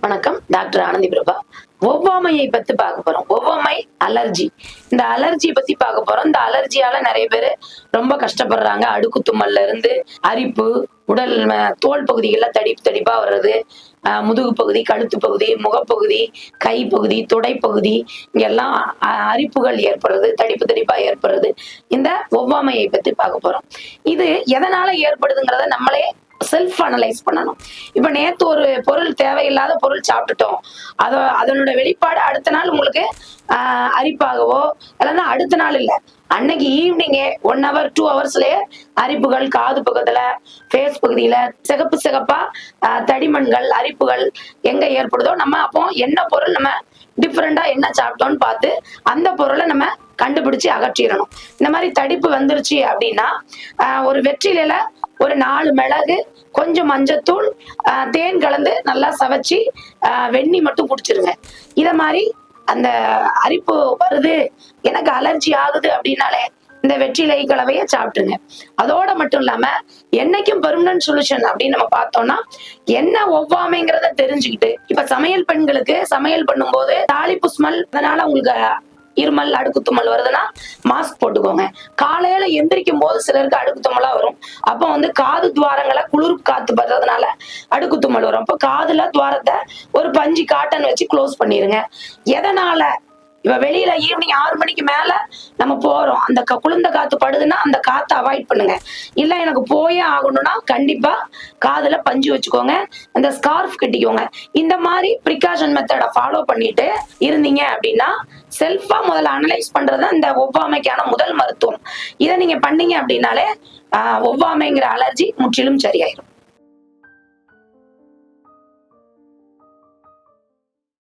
வணக்கம் டாக்டர் ஆனந்தி பிரபா. ஒவ்வாமையை பத்தி பார்க்க போறோம். ஒவ்வாமை அலர்ஜி. இந்த அலர்ஜி பத்தி பார்க்க போறோம். இந்த அலர்ஜியால நிறைய பேர் ரொம்ப கஷ்டப்படுறாங்க. அடுக்கு தும்மல்ல இருந்து அரிப்பு உடல் தோல் பகுதிகளில் தடிப்பு தடிப்பா வர்றது ஆஹ் முதுகு பகுதி கழுத்து பகுதி முகப்பகுதி கை பகுதி தொடைப்பகுதி இங்கெல்லாம் அரிப்புகள் ஏற்படுறது தடிப்பு தடிப்பா ஏற்படுறது. இந்த ஒவ்வாமையை பத்தி பார்க்க போறோம். இது எதனால ஏற்படுதுங்கிறத நம்மளே செல்ஃப் அனலைஸ் பண்ணணும். இப்ப நேத்து ஒரு பொருள் தேவையில்லாத பொருள் சாப்பிட்டுட்டோம். அத அதனோட வெளிப்பாடு அடுத்த நாள் உங்களுக்கு ஆஹ், அரிப்பாகவோ இல்லைன்னா அடுத்த நாள் இல்ல. அன்னைக்கு ஈவினிங்கே ஒன் ஹவர் டூ ஹவர்ஸ்லயே அரிப்புகள் காது பக்கத்துல ஃபேஸ் பகுதியில சிகப்பு சிகப்பா தடிமண்கள் அரிப்புகள் எங்க ஏற்படுதோ நம்ம அப்போ என்ன பொருள் நம்ம டிஃப்ரெண்டா என்ன சாப்பிட்டோம்னு பார்த்து அந்த பொருளை நம்ம கண்டுபிடிச்சு அகற்றிடணும். இந்த மாதிரி தடிப்பு வந்துருச்சு அப்படின்னா ஒரு வெற்றிலையில ஒரு நாலு மிளகு கொஞ்சம் மஞ்சத்தூள் ஆஹ், தேன் கலந்து நல்லா சவைச்சி வெண்ணி மட்டும் குடிச்சிருங்க. இத மாதிரி அந்த அரிப்பு வருது எனக்கு அலர்ஜி ஆகுது அப்படின்னாலே இந்த வெற்றிலை கலவையை சாப்பிட்டுருங்க. அதோட மட்டும் இல்லாம என்னைக்கும் பெர்மனன்ட் சொல்யூஷன் அப்படின்னு நம்ம பார்த்தோம்னா என்ன ஒவ்வாமைங்கிறத தெரிஞ்சுக்கிட்டு இப்ப சமையல் பெண்களுக்கு சமையல் பண்ணும்போது தாளிப்பு ஸ்மெல் அதனால உங்களுக்கு இருமல் அடுக்கு தும்மல் வருதுன்னா மாஸ்க் போட்டுக்கோங்க. காலையில எந்திரிக்கும் போது சிலருக்கு அடுக்கு தும்மலா வரும். அப்போ வந்து காது துவாரங்களை குளிர் காத்து படுறதுனால அடுக்கு தும்மல் வரும். அப்போ காதுல துவாரத்தை ஒரு பஞ்சு காட்டன் வச்சு க்ளோஸ் பண்ணிருங்க. எதனால இப்ப வெளியில ஈவினிங் ஆறு மணிக்கு மேல நம்ம போறோம். அந்த க- குளிர்ந்த காத்து படுதுன்னா அந்த காத்தை அவாய்ட் பண்ணுங்க. இல்ல எனக்கு போயே ஆகணும்னா கண்டிப்பா காதுல பஞ்சு வச்சுக்கோங்க. அந்த ஸ்கார்ஃப் கட்டிக்கோங்க. இந்த மாதிரி ப்ரிகாஷன் மெத்தடை ஃபாலோ பண்ணிட்டு இருந்தீங்க அப்படின்னா செல்ஃபா முதல்ல அனலைஸ் பண்றது இந்த ஒவ்வாமைக்கான முதல் மருத்துவம். இதை நீங்க பண்ணீங்க அப்படின்னாலே ஒவ்வாமைங்கிற அலர்ஜி முற்றிலும் சரியாயிரும்.